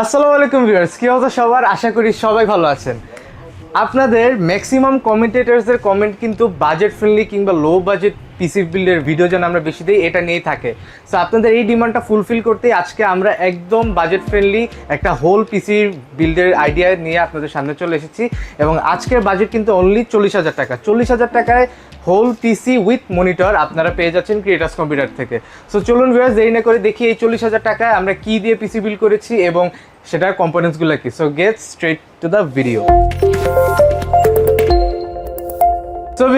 আসসালামু আলাইকুম ভিউয়ার্স, কি অবস্থা সবার? আশা করি সবাই ভালো আছেন। আপনাদের ম্যাক্সিমাম কমেন্টেটার্সদের কমেন্ট কিন্তু বাজেট ফ্রেন্ডলি কিংবা লো বাজেট পিসি বিল্ডের ভিডিও যেন আমরা বেশি দিই, এটা নিয়েই থাকে। সো আপনাদের এই ডিমান্ডটা ফুলফিল করতে আজকে আমরা একদম বাজেট ফ্রেন্ডলি একটা হোল পিসি বিল্ডের আইডিয়া নিয়ে আপনাদের সামনে চলে এসেছি। এবং আজকের বাজেট কিন্তু অনলি চল্লিশ হাজার টাকা। চল্লিশ হাজার টাকায় হোল পিসি উইথ মনিটর আপনারা পেয়ে যাচ্ছেন ক্রিয়েটার্স কম্পিউটার থেকে। সো চলুন ভিউয়ার্স দেরি না করে দেখি এই চল্লিশ হাজার টাকায় আমরা কি দিয়ে পিসি বিল্ড করেছি এবং সেটার কম্পোনেন্টসগুলো কি। So get straight to the video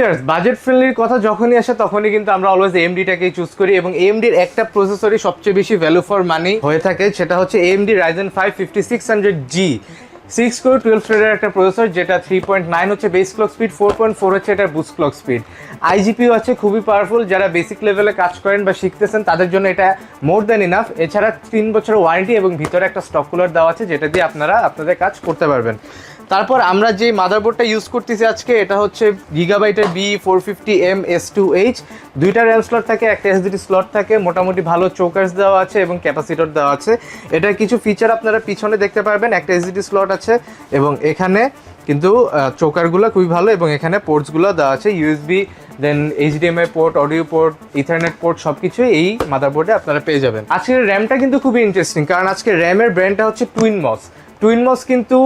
viewers budget ফ্রেন্ডলির কথা যখনই আসে, তখনই কিন্তু আমরা অলওয়েজ এমডিটাকেই চুজ করি এবং এমডির একটা প্রসেসরই সবচেয়ে বেশি ভ্যালু ফর মানি হয়ে থাকে, সেটা হচ্ছে AMD Ryzen five fifty six hundred G six core twelve থ্রেডের একটা প্রসেসর যেটা থ্রি পয়েন্ট নাইন হচ্ছে base clock speed four point four হচ্ছে এটার বুস্ট ক্লক স্পিড আইজিপিও আছে, খুবই পাওয়ারফুল যারা বেসিক লেভেলে কাজ করেন বা শিখতেছেন, তাদের জন্য এটা মোর দ্যান ইনাফ এছাড়া তিন বছরের ওয়ারেন্টি এবং ভিতরে একটা স্টক কুলার দেওয়া আছে, যেটা দিয়ে আপনারা আপনাদের কাজ করতে পারবেন। তারপর আমরা যে মাদারবোর্ডটা ইউজ করতেছি আজকে, এটা হচ্ছে গিগাবাইটের B four fifty M S two H দুইটা র্যাম স্লট থাকে, একটা এসডিডি স্লট থাকে, মোটামুটি ভালো চোকার্স দেওয়া আছে এবং ক্যাপাসিটর দেওয়া আছে। এটার কিছু ফিচার আপনারা পিছনে দেখতে পারবেন, একটা এসডিডি স্লট আছে এবং এখানে কিন্তু চোকারগুলো খুবই ভালো এবং এখানে পোর্টসগুলো দেওয়া আছে USB then HDMI port audio port ethernet port সব কিছুই এই মাদারবোর্ডে আপনারা পেয়ে যাবেন। আজকের র্যামটা কিন্তু খুবই ইন্টারেস্টিং কারণ আজকে র্যামের ব্র্যান্ডটা হচ্ছে টুইন মস টুইন মস কিন্তু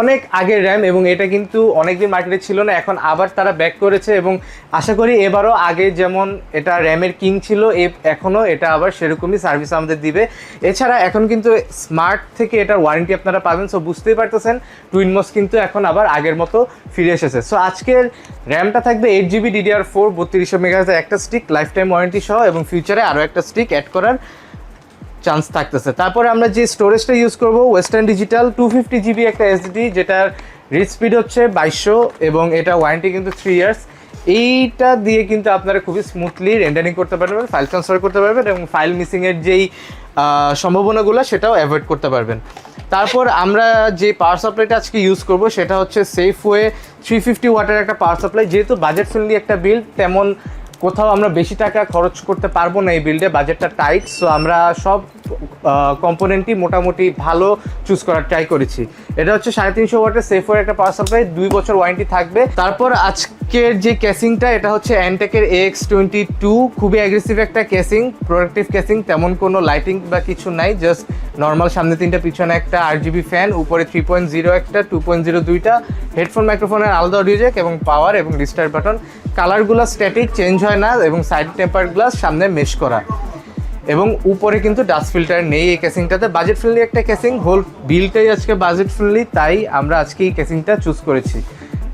অনেক আগের র্যাম এবং এটা কিন্তু অনেকদিন মার্কেটে ছিল না, এখন আবার তারা ব্যাক করেছে এবং আশা করি এবারও আগে যেমন এটা র্যামের কিং ছিল এখনও এটা আবার সেরকমই সার্ভিস আমাদের দিবে। এছাড়া এখন কিন্তু স্মার্ট থেকে এটার ওয়ারেন্টি আপনারা পাবেন সো বুঝতেই পারতেছেন টুইন মস কিন্তু এখন আবার আগের মতো ফিরে এসেছে। সো আজকের র্যামটা থাকবে এইট জিবি ডিডিআর ফোর বত্রিশশো মেগাহাজের একটা স্টিক লাইফ টাইম ওয়ারেন্টি সহ এবং ফিউচারে আরও একটা স্টিক অ্যাড করার চান্স থাকতেছে। তারপরে আমরা যে স্টোরেজটা ইউজ করব Western Digital two fifty GB একটা এসডি যেটার রিচ স্পিড হচ্ছে বাইশশো এবং এটা ওয়ারেন্টি কিন্তু থ্রি ইয়ার্স এইটা দিয়ে কিন্তু আপনারা খুবই স্মুথলি রেন্ডারিং করতে পারবেন ফাইল ট্রান্সফার করতে পারবেন এবং ফাইল মিসিংয়ের যেই সম্ভাবনাগুলো সেটাও অ্যাভয়েড করতে পারবেন। তারপর আমরা যে পাওয়ার সাপ্লাইটা আজকে ইউজ করব, সেটা হচ্ছে সেফ ওয়ে থ্রি ফিফটি ওয়াটের একটা পাওয়ার সাপ্লাই যেহেতু বাজেট ফ্রেন্ডলি একটা বিল তেমন কোথাও আমরা বেশি টাকা খরচ করতে পারব না এই বিল্ডে বাজেটটা টাইট সো আমরা সব কম্পোনেন্টই মোটামুটি ভালো চুজ করার ট্রাই করেছি। এটা হচ্ছে সাড়ে তিনশো ওয়াটের সেফের একটা পাওয়ার সাপ্লাই দুই বছর ওয়ারেন্টি থাকবে। তারপর আজকের যে ক্যাসিংটা এটা হচ্ছে অ্যান্টেকের এক্স টোয়েন্টি টু খুবই অ্যাগ্রেসিভ একটা ক্যাসিং প্রোডাক্টিভ ক্যাসিং তেমন কোনো লাইটিং বা কিছু নাই জাস্ট নর্মাল সামনে তিনটা, পিছনে একটা আর জিবি ফ্যান উপরে থ্রি পয়েন্ট জিরো একটা টু পয়েন্ট জিরো দুইটা হেডফোন মাইক্রোফোনের আলাদা অডিও জ্যাক এবং পাওয়ার এবং রিস্টার্ট বাটন কালারগুলো স্ট্যাটিক চেঞ্জ হয় না এবং সাইড টেম্পার গ্লাস সামনে মেশ করা। এবং উপরে কিন্তু ডাস্ট ফিল্টার নেই এই ক্যাসিংটাতে বাজেট ফ্রেন্ডলি একটা ক্যাসিং হোল বিলটাই আজকে বাজেট ফ্রেন্ডলি তাই আমরা আজকে এই ক্যাসিংটা চুজ করেছি।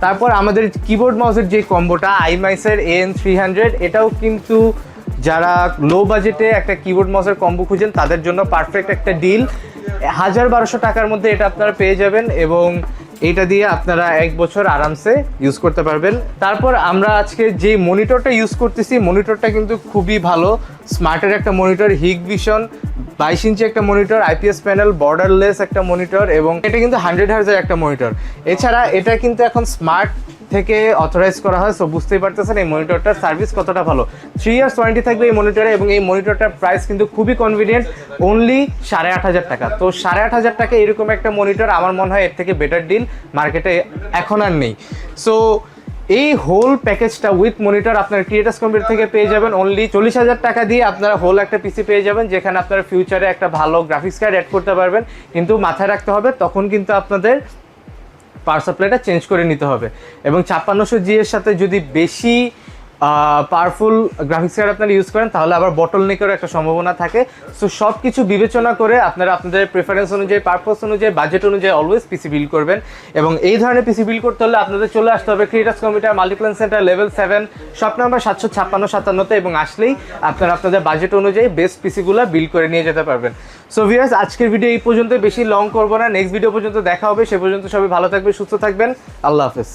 তারপর আমাদের কিবোর্ড মাউসের যে কম্বোটা আইমাইসের এন থ্রি হান্ড্রেড এটাও কিন্তু যারা লো বাজেটে একটা কিবোর্ড মাউসের কম্বো খুঁজেন, তাদের জন্য পারফেক্ট একটা ডিল হাজার বারোশো টাকার মধ্যে এটা আপনারা পেয়ে যাবেন এবং এটা দিয়ে আপনারা এক বছর আরামসে ইউজ করতে পারবেন। তারপর আমরা আজকে যে মনিটরটা ইউজ করতেছি মনিটরটা কিন্তু খুবই ভালো। স্মার্টের একটা মনিটর হিগ ভিশন বাইশ ইঞ্চি একটা মনিটর আইপিএস প্যানেল বর্ডারলেস একটা মনিটর এবং এটা কিন্তু হান্ড্রেড হার্জের একটা মনিটর এছাড়া এটা কিন্তু এখন স্মার্ট থেকে অথরাইজ করা হয় সো বুঝতেই পারতেছেন এই মনিটরটার সার্ভিস কতটা ভালো। থ্রি ইয়ার্স ওয়ারেন্টি থাকবে এই মনিটরে এবং এই মনিটরটার প্রাইস কিন্তু খুবই কনভিনিয়েন্ট অনলি সাড়ে আট হাজার টাকা। তো সাড়ে আট হাজার টাকা এরকম একটা মনিটর আমার মনে হয় এর থেকে বেটার ডিল মার্কেটে এখন আর নেই। সো এই হোল প্যাকেজটা উইথ মনিটর আপনার ক্রিয়েটার্স কম্পিউটার থেকে পেয়ে যাবেন অনলি চল্লিশ হাজার টাকা দিয়ে আপনারা হোল একটা পিসি পেয়ে যাবেন, যেখানে আপনারা ফিউচারে একটা ভালো গ্রাফিক্স কার্ড অ্যাড করতে পারবেন। কিন্তু মাথায় রাখতে হবে, তখন কিন্তু আপনাদের পাওয়ার সাপ্লাইটা চেঞ্জ করে নিতে হবে। এবং ছাপ্পান্নশো জি এর সাথে যদি বেশি পাওয়ারফুল গ্রাফিক্স কার্ড আপনারা ইউজ করেন, তাহলে আবার বটল নেকেরও একটা সম্ভাবনা থাকে। সো সব কিছু বিবেচনা করে আপনারা আপনাদের প্রেফারেন্স অনুযায়ী পারপোজ অনুযায়ী বাজেট অনুযায়ী অলওয়েজ পিসি বিল করবেন। এবং এই ধরনের পিসি বিল করতে হলে আপনাদের চলে আসতে হবে creators computer Multiplan center level seven shop number সাতশো ছাপ্পান্ন সাতান্নতে এবং আসলেই আপনারা আপনাদের বাজেট অনুযায়ী বেস্ট পিসিগুলো বিল করে নিয়ে যেতে পারবেন। সো ভিয়ার্স আজকের ভিডিও এই পর্যন্ত বেশি লং করব না। নেক্সট ভিডিও পর্যন্ত দেখা হবে। সে পর্যন্ত সবাই ভালো থাকবে সুস্থ থাকবেন। আল্লাহ হাফেজ।